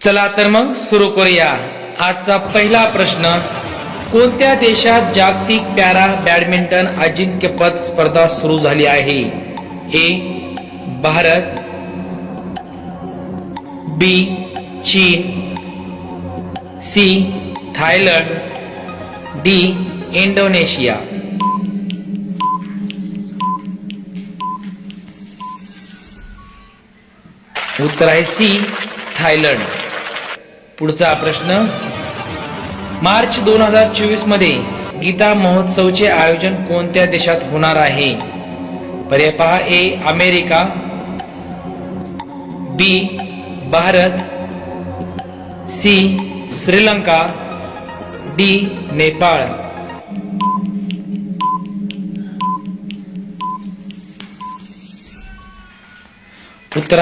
चला तर मग सुरू करूया. आजचा पहिला प्रश्न कोणत्या देशात जागतिक पॅरा बॅडमिंटन अजिंक्यपद स्पर्धा सुरू झाली आहे? ए भारत बी चीन सी थायलंड डी इंडोनेशिया. उत्तर आहे सी थायलंड. पुढचा प्रश्न. मार्च दोन हजार चोवीसमध्ये गीता महोत्सवचे आयोजन कोणत्या देशात होणार आहे? पर्याय पहा A America B Bharat C Sri Lanka D Nepal. उत्तर